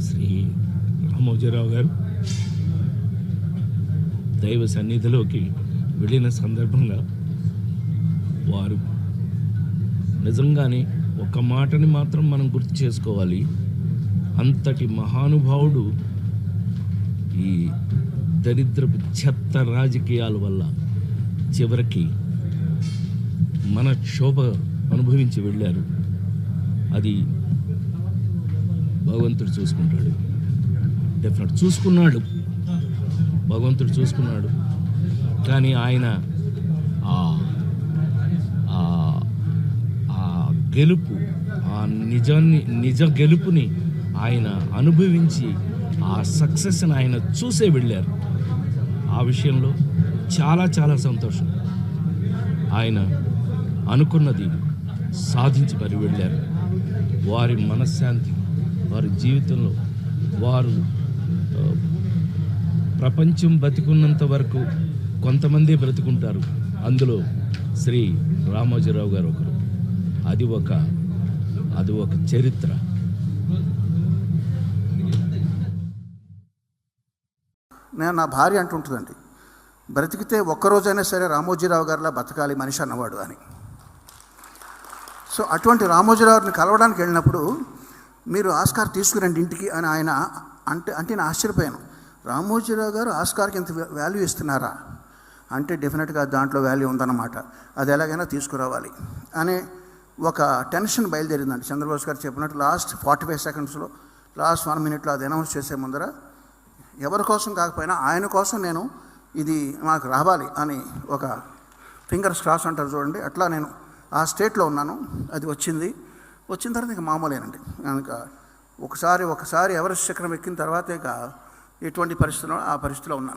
శ్రీ రామోజీరావు గారు. దైవ సన్నిధిలోకి వెళ్ళిన సందర్భంగా వారు నిజంగానే ఒక మాటని మాత్రం మనం గుర్తు చేసుకోవాలి. అంతటి మహానుభావుడు ఈ దరిద్రపు చెత్త రాజకీయాల వల్ల చివరికి మన క్షోభ అనుభవించి వెళ్ళారు. అది భగవంతుడు చూసుకుంటాడు. డెఫినెట్ చూసుకున్నాడు. భగవంతుడు చూసుకున్నాడు. కానీ ఆయన ఆ ఆ- గెలుపు ఆ నిజాన్ని నిజ గెలుపుని ఆయన అనుభవించి ఆ సక్సెస్ని ఆయన చూసే వెళ్ళారు. ఆ విషయంలో చాలా చాలా సంతోషం. ఆయన అనుకున్నది సాధించి మరి వెళ్ళారు. వారి మనశ్శాంతి వారి జీవితంలో వారు ప్రపంచం బతికున్నంత వరకు కొంతమంది బ్రతుకుంటారు. అందులో శ్రీ రామోజీరావు గారు ఒకరు. అది ఒక అది ఒక చరిత్ర. నేను నా భార్య అంటుంటుందండి. బ్రతికితే ఒక్కరోజైనా సరే రామోజీరావు గారిలా బతకాలి మనిషి అన్నవాడు అని. సో అటువంటి రామోజీరావుని కలవడానికి వెళ్ళినప్పుడు మీరు ఆస్కార్ తీసుకురండి ఇంటికి అని ఆయన అంటే అంటే నేను ఆశ్చర్యపోయాను. రామోజీరావు గారు ఆస్కార్కి ఇంత వాల్యూ ఇస్తున్నారా? అంటే డెఫినెట్గా దాంట్లో వాల్యూ ఉందన్నమాట. అది ఎలాగైనా తీసుకురావాలి. అనే ఒక టెన్షన్ బయలుదేరిందండి చంద్రబాబు గారు చెప్పినట్టు లాస్ట్ ఫార్టీ ఫైవ్ సెకండ్స్లో లాస్ట్ వన్ మినిట్లో అది అనౌన్స్ చేసే ముందర ఎవరి కోసం కాకపోయినా ఆయన కోసం నేను ఇది మాకు రావాలి అని ఒక ఫింగర్స్ క్రాస్ అంటారు చూడండి. అట్లా నేను ఆ స్టేట్లో ఉన్నాను. అది వచ్చింది. వచ్చిన తర్వాత ఇక మామూలేనండి. కనుక ఒకసారి ఒకసారి ఎవరెస్ట్ శిఖరం ఎక్కిన తర్వాత ఇక ఎటువంటి పరిస్థితిలో ఆ పరిస్థితిలో ఉన్నాను.